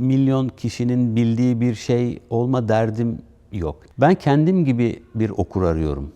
milyon kişinin bildiği bir şey olma derdim yok. Ben kendim gibi bir okur arıyorum.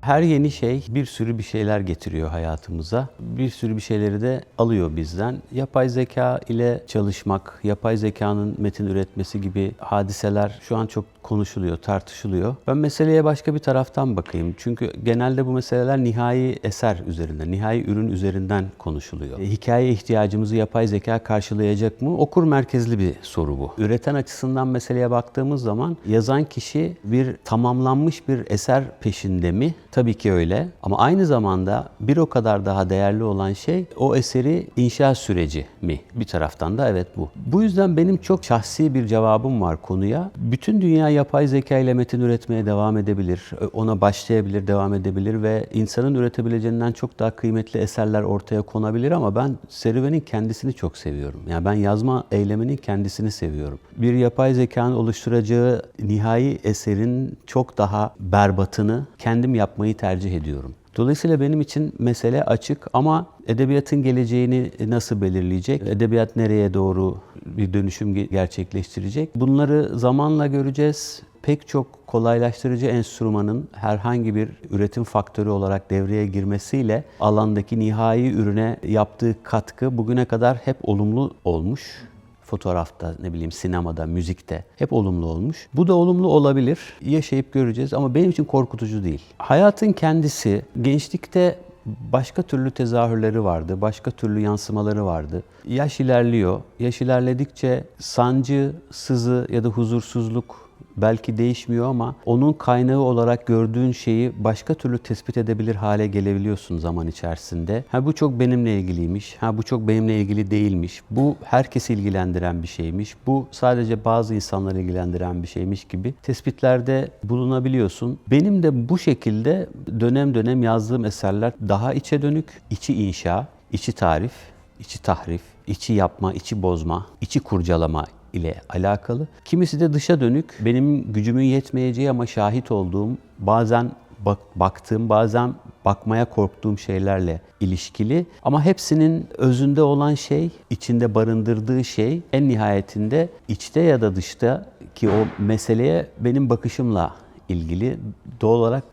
Her yeni şey bir sürü bir şeyler getiriyor hayatımıza. Bir sürü bir şeyleri de alıyor bizden. Yapay zeka ile çalışmak, yapay zekanın metin üretmesi gibi hadiseler şu an çok konuşuluyor, tartışılıyor. Ben meseleye başka bir taraftan bakayım. Çünkü genelde bu meseleler nihai eser üzerinden, nihai ürün üzerinden konuşuluyor. E, hikaye ihtiyacımızı yapay zeka karşılayacak mı? Okur merkezli bir soru bu. Üreten açısından meseleye baktığımız zaman yazan kişi bir tamamlanmış bir eser peşinde mi? Tabii ki öyle. Ama aynı zamanda bir o kadar daha değerli olan şey o eseri inşa süreci mi? Bir taraftan da evet bu. Bu yüzden benim çok şahsi bir cevabım var konuya. Bütün dünya yapay zeka ile metin üretmeye devam edebilir. Ona başlayabilir, devam edebilir ve insanın üretebileceğinden çok daha kıymetli eserler ortaya konabilir ama ben serüvenin kendisini çok seviyorum. Yani ben yazma eyleminin kendisini seviyorum. Bir yapay zekanın oluşturacağı nihai eserin çok daha berbatını kendim yapmayı tercih ediyorum. Dolayısıyla benim için mesele açık ama edebiyatın geleceğini nasıl belirleyecek? Edebiyat nereye doğru bir dönüşüm gerçekleştirecek? Bunları zamanla göreceğiz. Pek çok kolaylaştırıcı enstrümanın herhangi bir üretim faktörü olarak devreye girmesiyle alandaki nihai ürüne yaptığı katkı bugüne kadar hep olumlu olmuş fotoğrafta, ne bileyim sinemada, müzikte hep olumlu olmuş. Bu da olumlu olabilir. Yaşayıp göreceğiz ama benim için korkutucu değil. Hayatın kendisi gençlikte başka türlü tezahürleri vardı, başka türlü yansımaları vardı. Yaş ilerliyor. Yaş ilerledikçe sancı, sızı ya da huzursuzluk belki değişmiyor ama onun kaynağı olarak gördüğün şeyi başka türlü tespit edebilir hale gelebiliyorsun zaman içerisinde. Ha bu çok benimle ilgiliymiş, ha bu çok benimle ilgili değilmiş, bu herkesi ilgilendiren bir şeymiş, bu sadece bazı insanları ilgilendiren bir şeymiş gibi tespitlerde bulunabiliyorsun. Benim de bu şekilde dönem dönem yazdığım eserler daha içe dönük, içi inşa, içi tarif, içi tahrif, içi yapma, içi bozma, içi kurcalama ile alakalı. Kimisi de dışa dönük, benim gücümün yetmeyeceği ama şahit olduğum, bazen bak, baktığım, bazen bakmaya korktuğum şeylerle ilişkili. Ama hepsinin özünde olan şey, içinde barındırdığı şey en nihayetinde içte ya da dışta ki o meseleye benim bakışımla ilgili. Doğal olarak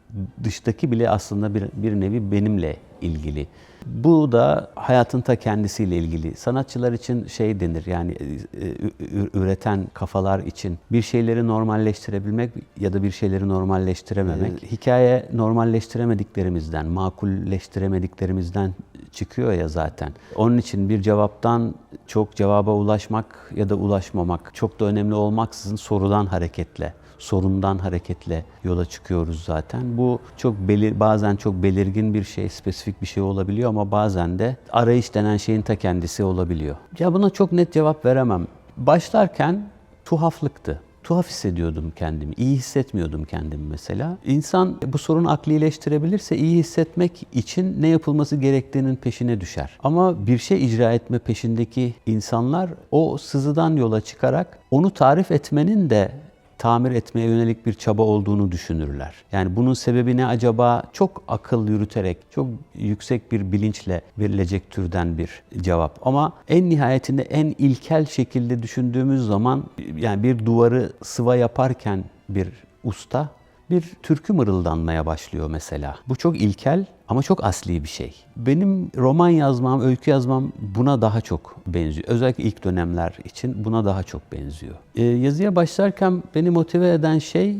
dıştaki bile aslında bir, bir nevi benimle ilgili. Bu da hayatın ta kendisiyle ilgili. Sanatçılar için şey denir yani üreten kafalar için bir şeyleri normalleştirebilmek ya da bir şeyleri normalleştirememek. Ee, hikaye normalleştiremediklerimizden, makulleştiremediklerimizden çıkıyor ya zaten. Onun için bir cevaptan çok cevaba ulaşmak ya da ulaşmamak çok da önemli olmaksızın sorudan hareketle sorundan hareketle yola çıkıyoruz zaten. Bu çok belir, bazen çok belirgin bir şey, spesifik bir şey olabiliyor ama bazen de arayış denen şeyin ta kendisi olabiliyor. Ya buna çok net cevap veremem. Başlarken tuhaflıktı tuhaf hissediyordum kendimi. İyi hissetmiyordum kendimi mesela. İnsan bu sorunu aklileştirebilirse iyi hissetmek için ne yapılması gerektiğinin peşine düşer. Ama bir şey icra etme peşindeki insanlar o sızıdan yola çıkarak onu tarif etmenin de tamir etmeye yönelik bir çaba olduğunu düşünürler. Yani bunun sebebi ne acaba? Çok akıl yürüterek, çok yüksek bir bilinçle verilecek türden bir cevap. Ama en nihayetinde en ilkel şekilde düşündüğümüz zaman yani bir duvarı sıva yaparken bir usta bir türkü mırıldanmaya başlıyor mesela. Bu çok ilkel ama çok asli bir şey. Benim roman yazmam, öykü yazmam buna daha çok benziyor. Özellikle ilk dönemler için buna daha çok benziyor. Ee, yazıya başlarken beni motive eden şey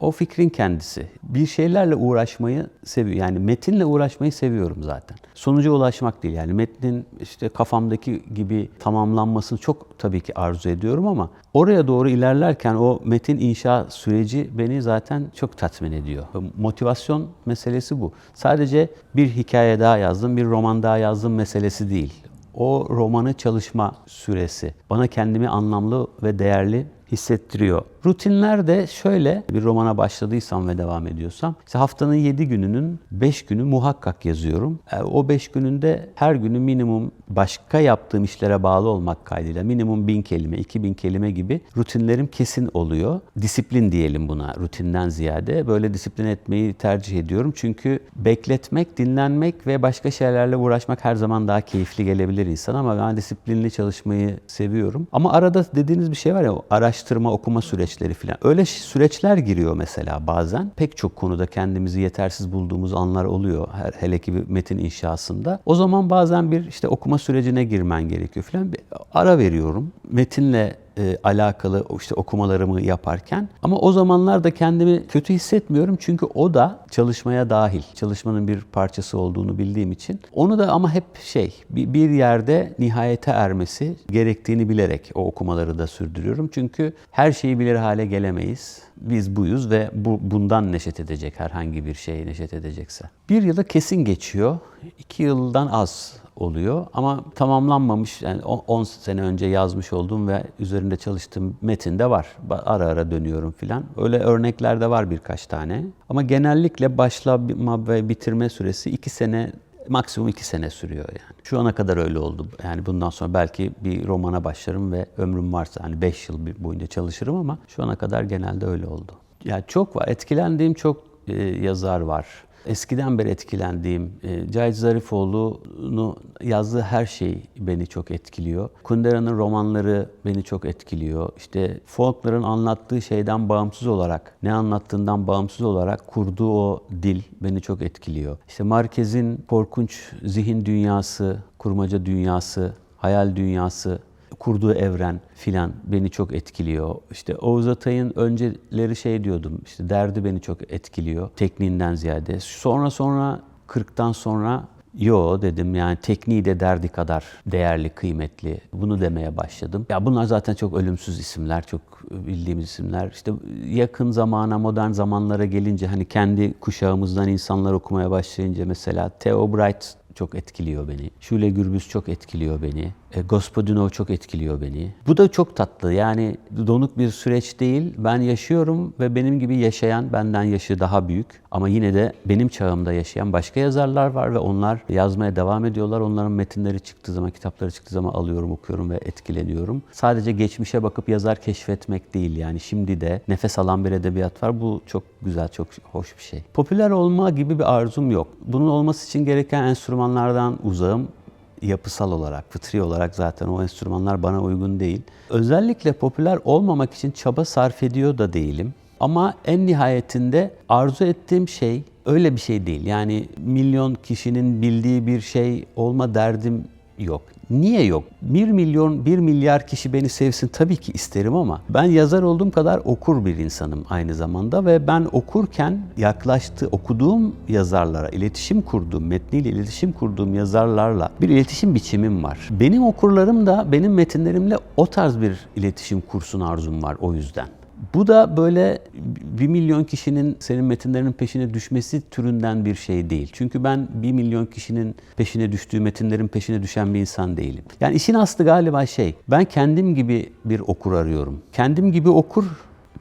o fikrin kendisi. Bir şeylerle uğraşmayı seviyor. Yani metinle uğraşmayı seviyorum zaten. Sonuca ulaşmak değil. Yani metnin işte kafamdaki gibi tamamlanmasını çok tabii ki arzu ediyorum ama oraya doğru ilerlerken o metin inşa süreci beni zaten çok tatmin ediyor. Motivasyon meselesi bu. Sadece bir hikaye daha yazdım, bir roman daha yazdım meselesi değil o romanı çalışma süresi bana kendimi anlamlı ve değerli hissettiriyor. Rutinler de şöyle bir romana başladıysam ve devam ediyorsam işte haftanın 7 gününün 5 günü muhakkak yazıyorum. E, O 5 gününde her günü minimum başka yaptığım işlere bağlı olmak kaydıyla minimum 1000 kelime, 2000 kelime gibi rutinlerim kesin oluyor. Disiplin diyelim buna rutinden ziyade. Böyle disiplin etmeyi tercih ediyorum. Çünkü bekletmek, dinlenmek ve başka şeylerle uğraşmak her zaman daha keyifli gelebilir insana ama ben disiplinli çalışmayı seviyorum. Ama arada dediğiniz bir şey var ya o araştırma, okuma süreçleri falan. Öyle süreçler giriyor mesela bazen. Pek çok konuda kendimizi yetersiz bulduğumuz anlar oluyor. Hele ki bir metin inşasında. O zaman bazen bir işte okuma sürecine girmen gerekiyor falan. Bir ara veriyorum. Metinle e, alakalı işte okumalarımı yaparken ama o zamanlar da kendimi kötü hissetmiyorum çünkü o da çalışmaya dahil. Çalışmanın bir parçası olduğunu bildiğim için. Onu da ama hep şey bir yerde nihayete ermesi gerektiğini bilerek o okumaları da sürdürüyorum. Çünkü her şeyi bilir hale gelemeyiz. Biz buyuz ve bu, bundan neşet edecek herhangi bir şey neşet edecekse. Bir yılı kesin geçiyor. iki yıldan az oluyor ama tamamlanmamış yani 10 sene önce yazmış olduğum ve üzerinde çalıştığım metin de var. Ara ara dönüyorum filan. Öyle örnekler de var birkaç tane. Ama genellikle başlama ve bitirme süresi 2 sene maksimum 2 sene sürüyor yani. Şu ana kadar öyle oldu. Yani bundan sonra belki bir romana başlarım ve ömrüm varsa hani 5 yıl boyunca çalışırım ama şu ana kadar genelde öyle oldu. Ya çok var. Etkilendiğim çok e, yazar var. Eskiden beri etkilendiğim e, Cahit Zarifoğlu'nu yazdığı her şey beni çok etkiliyor. Kundera'nın romanları beni çok etkiliyor. İşte Faulkner'ın anlattığı şeyden bağımsız olarak, ne anlattığından bağımsız olarak kurduğu o dil beni çok etkiliyor. İşte Marquez'in korkunç zihin dünyası, kurmaca dünyası, hayal dünyası kurduğu evren filan beni çok etkiliyor. İşte Oğuz Atay'ın önceleri şey diyordum, işte derdi beni çok etkiliyor tekniğinden ziyade. Sonra sonra 40'tan sonra yo dedim yani tekniği de derdi kadar değerli, kıymetli. Bunu demeye başladım. Ya bunlar zaten çok ölümsüz isimler, çok bildiğimiz isimler. İşte yakın zamana, modern zamanlara gelince hani kendi kuşağımızdan insanlar okumaya başlayınca mesela Theo Bright çok etkiliyor beni. Şule Gürbüz çok etkiliyor beni. E, Gospodinov çok etkiliyor beni. Bu da çok tatlı. Yani donuk bir süreç değil. Ben yaşıyorum ve benim gibi yaşayan, benden yaşı daha büyük ama yine de benim çağımda yaşayan başka yazarlar var ve onlar yazmaya devam ediyorlar. Onların metinleri çıktığı zaman, kitapları çıktığı zaman alıyorum, okuyorum ve etkileniyorum. Sadece geçmişe bakıp yazar keşfetmek değil yani şimdi de nefes alan bir edebiyat var. Bu çok güzel, çok hoş bir şey. Popüler olma gibi bir arzum yok. Bunun olması için gereken enstrümanlardan uzağım yapısal olarak, fıtri olarak zaten o enstrümanlar bana uygun değil. Özellikle popüler olmamak için çaba sarf ediyor da değilim. Ama en nihayetinde arzu ettiğim şey öyle bir şey değil. Yani milyon kişinin bildiği bir şey olma derdim yok. Niye yok? 1 milyon, 1 milyar kişi beni sevsin tabii ki isterim ama ben yazar olduğum kadar okur bir insanım aynı zamanda ve ben okurken yaklaştığı, okuduğum yazarlara, iletişim kurduğum, metniyle iletişim kurduğum yazarlarla bir iletişim biçimim var. Benim okurlarım da benim metinlerimle o tarz bir iletişim kursun arzum var o yüzden. Bu da böyle bir milyon kişinin senin metinlerinin peşine düşmesi türünden bir şey değil. Çünkü ben bir milyon kişinin peşine düştüğü metinlerin peşine düşen bir insan değilim. Yani işin aslı galiba şey, ben kendim gibi bir okur arıyorum. Kendim gibi okur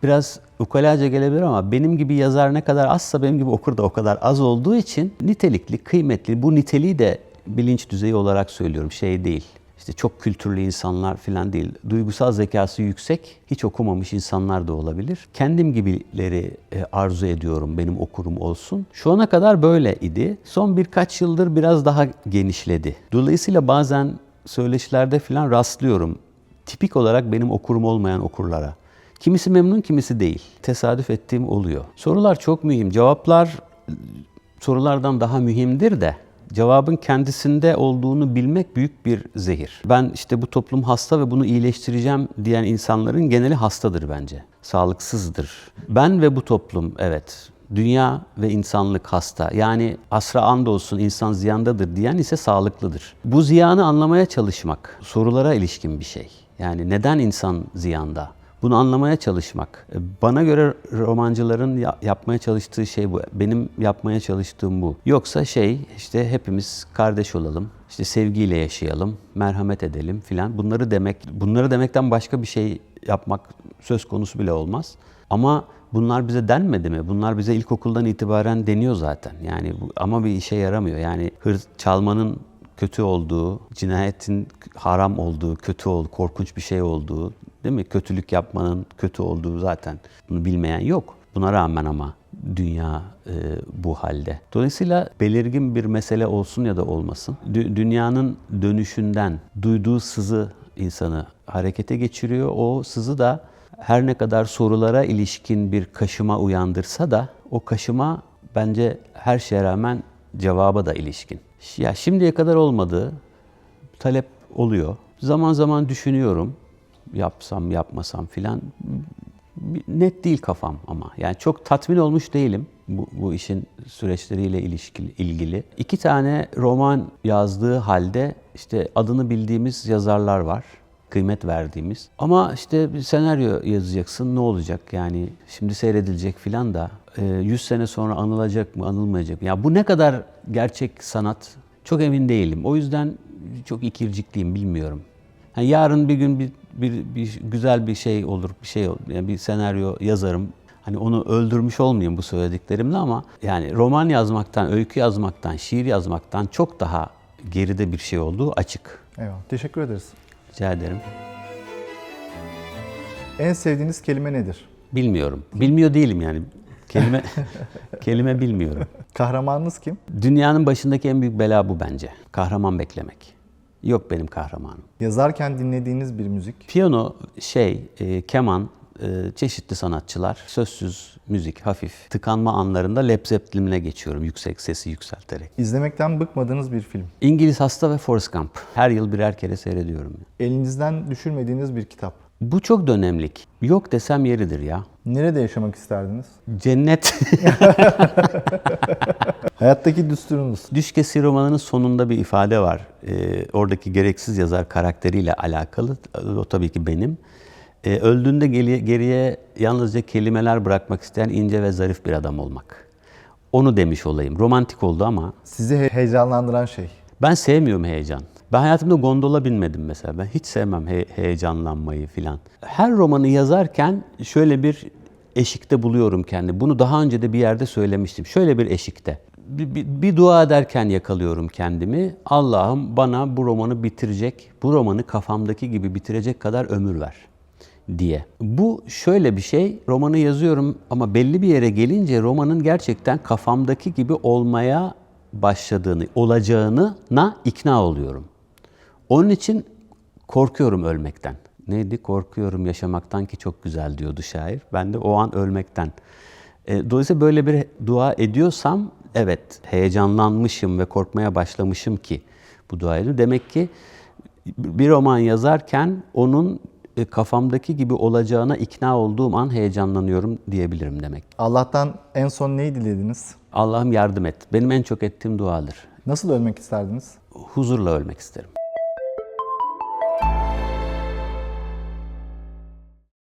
biraz ukalaca gelebilir ama benim gibi yazar ne kadar azsa benim gibi okur da o kadar az olduğu için nitelikli, kıymetli, bu niteliği de bilinç düzeyi olarak söylüyorum, şey değil işte çok kültürlü insanlar falan değil. Duygusal zekası yüksek, hiç okumamış insanlar da olabilir. Kendim gibileri e, arzu ediyorum benim okurum olsun. Şu ana kadar böyle idi. Son birkaç yıldır biraz daha genişledi. Dolayısıyla bazen söyleşilerde falan rastlıyorum. Tipik olarak benim okurum olmayan okurlara. Kimisi memnun, kimisi değil. Tesadüf ettiğim oluyor. Sorular çok mühim. Cevaplar sorulardan daha mühimdir de cevabın kendisinde olduğunu bilmek büyük bir zehir. Ben işte bu toplum hasta ve bunu iyileştireceğim diyen insanların geneli hastadır bence. Sağlıksızdır. Ben ve bu toplum evet dünya ve insanlık hasta. Yani asra andolsun insan ziyandadır diyen ise sağlıklıdır. Bu ziyanı anlamaya çalışmak sorulara ilişkin bir şey. Yani neden insan ziyanda? Bunu anlamaya çalışmak. E, Bana göre romancıların ya- yapmaya çalıştığı şey bu. Benim yapmaya çalıştığım bu. Yoksa şey işte hepimiz kardeş olalım. işte sevgiyle yaşayalım, merhamet edelim filan. Bunları demek, bunları demekten başka bir şey yapmak söz konusu bile olmaz. Ama bunlar bize denmedi mi? Bunlar bize ilkokuldan itibaren deniyor zaten. Yani ama bir işe yaramıyor. Yani hırs çalmanın kötü olduğu, cinayetin haram olduğu, kötü olduğu, korkunç bir şey olduğu, değil mi? Kötülük yapmanın kötü olduğu zaten bunu bilmeyen yok. Buna rağmen ama dünya e, bu halde. Dolayısıyla belirgin bir mesele olsun ya da olmasın, dü- dünyanın dönüşünden duyduğu sızı insanı harekete geçiriyor. O sızı da her ne kadar sorulara ilişkin bir kaşıma uyandırsa da o kaşıma bence her şeye rağmen cevaba da ilişkin. Ya şimdiye kadar olmadı. Talep oluyor. Zaman zaman düşünüyorum. Yapsam, yapmasam filan. Net değil kafam ama. Yani çok tatmin olmuş değilim bu, bu işin süreçleriyle ilişkili, ilgili. İki tane roman yazdığı halde işte adını bildiğimiz yazarlar var kıymet verdiğimiz. Ama işte bir senaryo yazacaksın ne olacak yani şimdi seyredilecek filan da e, 100 sene sonra anılacak mı anılmayacak mı? Ya bu ne kadar gerçek sanat çok emin değilim. O yüzden çok ikircikliyim bilmiyorum. Yani yarın bir gün bir, bir, bir güzel bir şey olur, bir şey olur. Yani bir senaryo yazarım. Hani onu öldürmüş olmayayım bu söylediklerimle ama yani roman yazmaktan, öykü yazmaktan, şiir yazmaktan çok daha geride bir şey olduğu açık. Eyvallah. Teşekkür ederiz. Rica ederim. En sevdiğiniz kelime nedir? Bilmiyorum. Bilmiyor değilim yani. Kelime kelime bilmiyorum. Kahramanınız kim? Dünyanın başındaki en büyük bela bu bence. Kahraman beklemek. Yok benim kahramanım. Yazarken dinlediğiniz bir müzik. Piyano, şey, e, keman, çeşitli sanatçılar, sözsüz müzik, hafif tıkanma anlarında Led Zeppelin'e geçiyorum yüksek sesi yükselterek. İzlemekten bıkmadığınız bir film. İngiliz Hasta ve Forrest Gump. Her yıl birer kere seyrediyorum. Elinizden düşürmediğiniz bir kitap. Bu çok dönemlik. Yok desem yeridir ya. Nerede yaşamak isterdiniz? Cennet. Hayattaki düsturunuz. Düşkesi romanının sonunda bir ifade var. Ee, oradaki gereksiz yazar karakteriyle alakalı. O tabii ki benim. Ee, öldüğünde geriye, geriye yalnızca kelimeler bırakmak isteyen ince ve zarif bir adam olmak. Onu demiş olayım. Romantik oldu ama Sizi he- heyecanlandıran şey. ben sevmiyorum heyecan. Ben hayatımda gondola binmedim mesela. Ben hiç sevmem he- heyecanlanmayı filan. Her romanı yazarken şöyle bir eşikte buluyorum kendi. Bunu daha önce de bir yerde söylemiştim. Şöyle bir eşikte. Bir, bir, bir dua ederken yakalıyorum kendimi. Allah'ım bana bu romanı bitirecek, bu romanı kafamdaki gibi bitirecek kadar ömür ver diye. Bu şöyle bir şey, romanı yazıyorum ama belli bir yere gelince romanın gerçekten kafamdaki gibi olmaya başladığını, olacağına ikna oluyorum. Onun için korkuyorum ölmekten. Neydi? Korkuyorum yaşamaktan ki çok güzel diyordu şair. Ben de o an ölmekten. E, dolayısıyla böyle bir dua ediyorsam evet heyecanlanmışım ve korkmaya başlamışım ki bu dua ediyorum. Demek ki bir roman yazarken onun e, kafamdaki gibi olacağına ikna olduğum an heyecanlanıyorum diyebilirim demek. Allah'tan en son neyi dilediniz? Allah'ım yardım et. Benim en çok ettiğim duadır. Nasıl ölmek isterdiniz? Huzurla ölmek isterim.